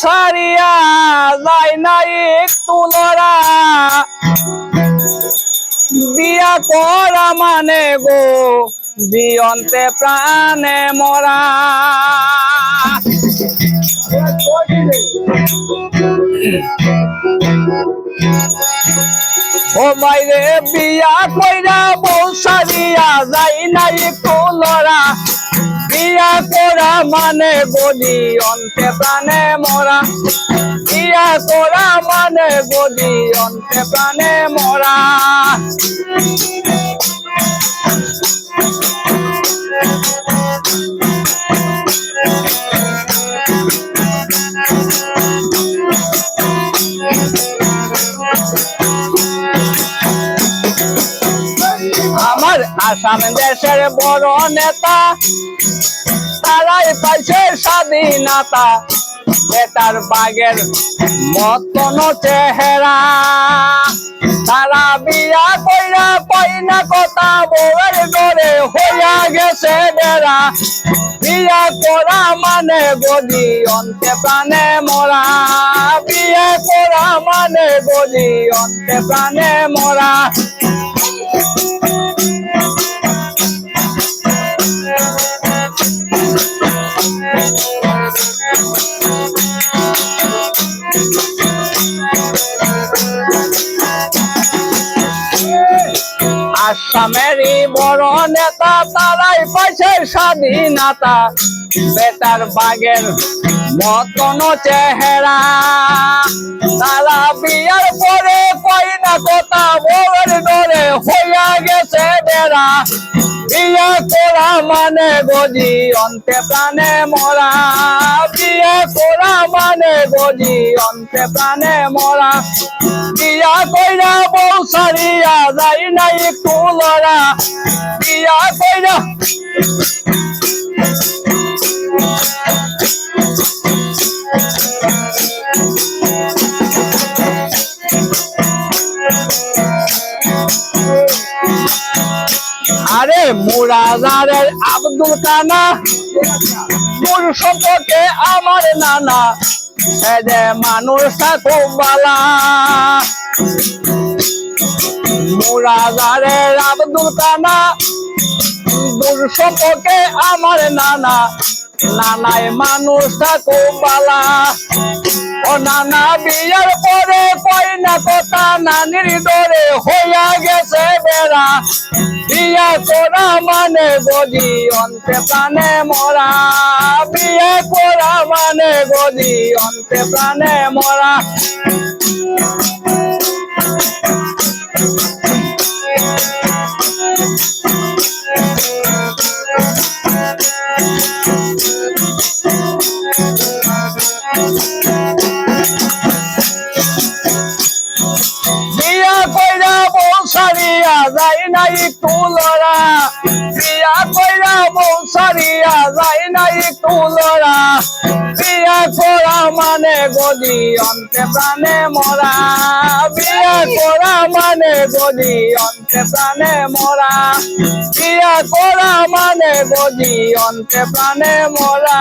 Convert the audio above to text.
সারিয়া যায় নাই একটু লড়া বিয়া করা মানে গো দিয়ন্তে প্রাণে মরা। ও মাইরে বিয়া কইরা বউ সারিয়া যাই নাই একটু বিয়া করা মানে গলি অন্তে প্রাণে মরা। বিয়া করা মানে গলি অন্তে প্রাণে মরা। আসাম দেশের বড় নেতা। তারাই পাইছে স্বাধীনতা। বেটার বাগের মতন চেহারা। তারা বিয়া কইরা পাইনা কথা, বউয়ের ডরে হইয়া গেছে বেড়া। বিয়া করা মানে গলি অন্তে প্রাণে মরা। বিয়া করা মানে গলি অন্তে প্রাণে মরা। আসামেরই বড় নেতা, তারাই পাইছে স্বাধীনতা। বেটার বাগের মতন চেহারা। তারা বিয়ার পরে কই না কথা বউয়ের ডরে হইয়া গেছে বেড়া বিয়ে করা মানে গজি, অন্তে প্রাণে মরা। গজি অন্তে প্রাণে মরা। বিয়া কইরা বউ সারিয়া যাই না একটু লড়া। বিয়া কইরা আরে মুরাদারের আব্দুল কানা। মুর সম্পর্কে আমার নানা। মানুষটা খুব বালা মুরাদারের আব্দুল কানা দূর সম্পর্কে আমার নানা। নানায় মানুষ খুব ও নানা বিয়ার কথা নানির ডরে হইয়া গেছে বেড়া। বিয়া করা মানে গদি, অন্তে প্রাণে মরা। বিয়ে করা মানে গদি, অন্তে প্রাণে মরা। যাই না একটু বিয়া কইরা বউ যাই না একটু লড়া। বিয়া করা মানে গদি অন্তে প্রাণে মরা। বিয়া করা মানে গদি অন্তে প্রাণে মরা। বিয়া করা মানে গদি অন্তে প্রাণে মরা।